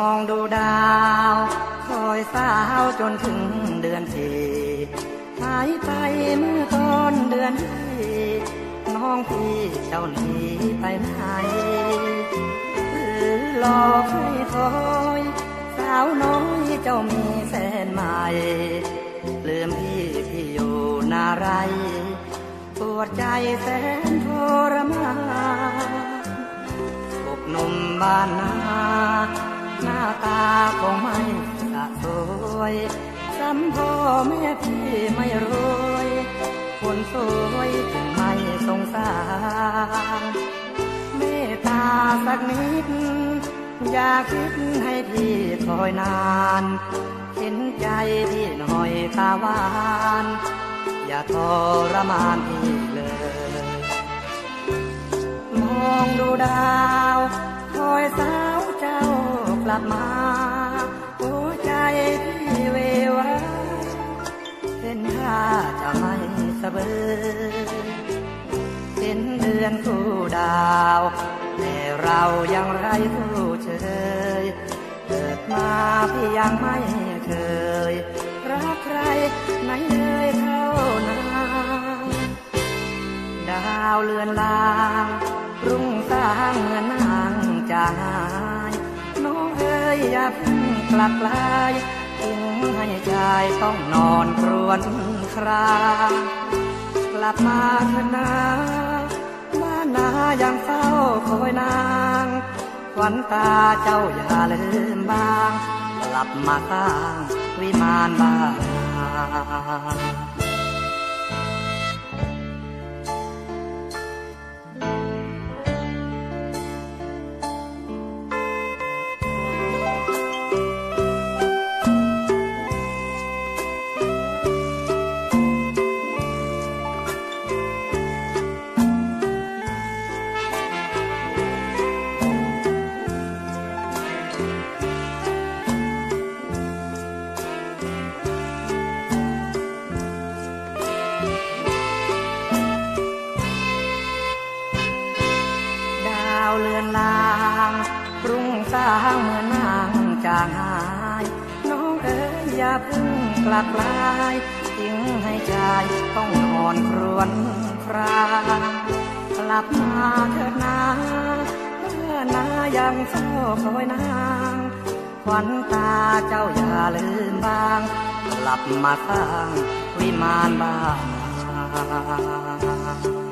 องดูดาวคอยสาวจนถึงเดือนสี่หายไปเมื่อตอนเดือนที่น้องพี่เจ้าหนีไปไหนหรือหลอกให้คอยสาวน้อยเจ้ามีแฟนใหม่ลืมพี่ที่อยู่นาไรปวดใจแสนทรมานอกนมบ้านนา หน้าตาคงไม่สะสวยซ้ำพ่อแม่พี่ไม่รวยคนสวยไม่สงสารเมตตาสักนิด อย่าคิดให้พี่คอยนาน เห็นใจพี่หน่อยตาหวาน อย่าทรมานพี่เลย มองดูด บมาหัวใจพี่เววาเห็นท่าจะไม่สะเบอเห็นเดือนคู่ดาวแต่เรายังไรคู่เชยเกิดมาพี่ยังไม่เคย รักใครไหนเลยเท่านั้นดาวเลือนลาง รุ่งสร้างเหมือนนางจาง อย่าเพิ่งกลับกลายทิ้งให้ชายต้องนอนครวญครากลับมาเถอะนาบ้านนายังเฝ้าคอยนางขวัญตาเจ้าอย่าลืมบ้าง กลับมาสร้างวิมานบ้าน จางหาย น้องเอ๋ยอย่าเพิ่งกลับลายทิ้งให้ชายต้องนอนครวญครางกลับมาเถิดนาเมื่อนายังเฝ้าคอยนางขวัญตาเจ้าอย่าลืมบ้าง กลับมาสร้างวิมานบ้าน